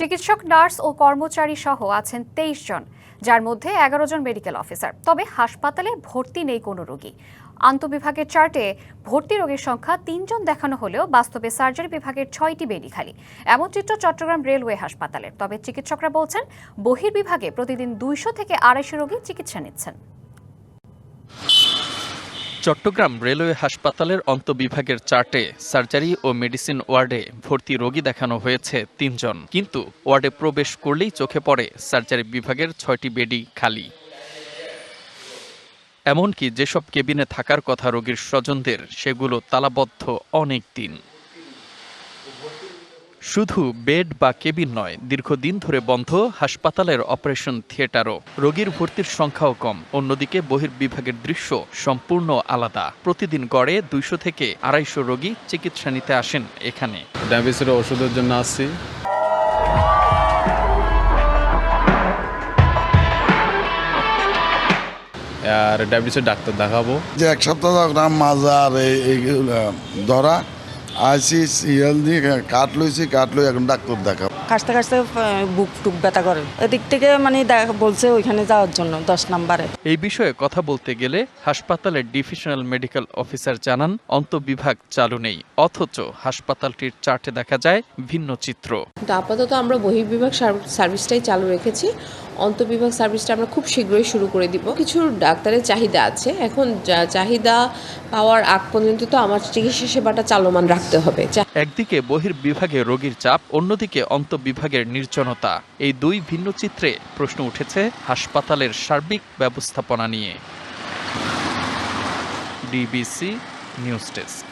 চিকিৎসক, নার্স ও কর্মচারী সহ আছেন তেইশ জন, যার মধ্যে এগারো জন মেডিকেল অফিসার। তবে হাসপাতালে ভর্তি নেই কোনো রোগী। আন্তবিভাগের চার্টে ভর্তি রোগীর সংখ্যা তিনজন দেখানো হলেও বাস্তবে সার্জারি বিভাগের ছয়টি বেডই খালি। এমন চিত্র চট্টগ্রাম রেলওয়ে হাসপাতালের। তবে চিকিৎসকরা বলছেন, বহির্বিভাগে প্রতিদিন দুইশো থেকে আড়াইশো রোগী চিকিৎসা নিচ্ছেন। চট্টগ্রাম রেলওয়ে হাসপাতালের অন্তবিভাগের চার্টে সার্জারি ও মেডিসিন ওয়ার্ডে ভর্তি রোগী দেখানো হয়েছে তিনজন। কিন্তু ওয়ার্ডে প্রবেশ করলেই চোখে পড়ে সার্জারি বিভাগের ছয়টি বেডই খালি। এমনকি যেসব কেবিনে থাকার কথা রোগীর স্বজনদের, সেগুলো তালাবদ্ধ অনেক দিন শুধু বেড বা কেবিন নয় দীর্ঘদিন ধরে বন্ধ হাসপাতালের অপারেশন থিয়েটারও। রোগীর ভর্তির সংখ্যাও কম। অন্যদিকে বহির্বিভাগের দৃশ্য সম্পূর্ণ আলাদা। প্রতিদিন গড়ে দুইশো থেকে আড়াইশো রোগী চিকিৎসা নিতে আসেন এখানে। ডায়াবেটিসের ওষুধের জন্য আসছি। আর ডায়াবেটিসের ডাক্তার দেখাবো। যে এক সপ্তাহ গ্রাম মাজার এই- ধরা। আইসি সিএল দিয়ে কাট লইছি কাট লই এখন ডাক্তার দেখাবো। কাশতে কাশতে বুক টুক ব্যথা করে। এদিক থেকে মানে দেখ- বলছে ওইখানে যাওয়ার জন্য দশ নাম্বারে। এই বিষয়ে কথা বলতে গেলে হাসপাতালের ডিভিশনাল মেডিকেল অফিসার জানান অন্তবিভাগ চালু নেই। অথচ হাসপাতালটির চার্টে দেখা যায় ভিন্ন চিত্র। কিন্তু আপাতত আমরা বহির্বিভাগ সার- সার্ভিসটাই চালু রেখেছি। অন্তবিভাগ সার্ভিসটা আমরা খুব শীঘ্রই শুরু করে দিব। কিছু ডাক্তারের চাহিদা আছে। এখন চাহিদা পাওয়ার আগ পর্যন্ত তো আমার চিকিৎসা সেবাটা চালমান রাখতে হবে। একদিকে বহির্বিভাগে রোগীর চাপ, অন্যদিকে অন্তবিভাগের নির্জনতা। এই দুই ভিন্ন চিত্রে প্রশ্ন উঠেছে হাসপাতালের সার্বিক ব্যবস্থাপনা নিয়ে। DBC news desk.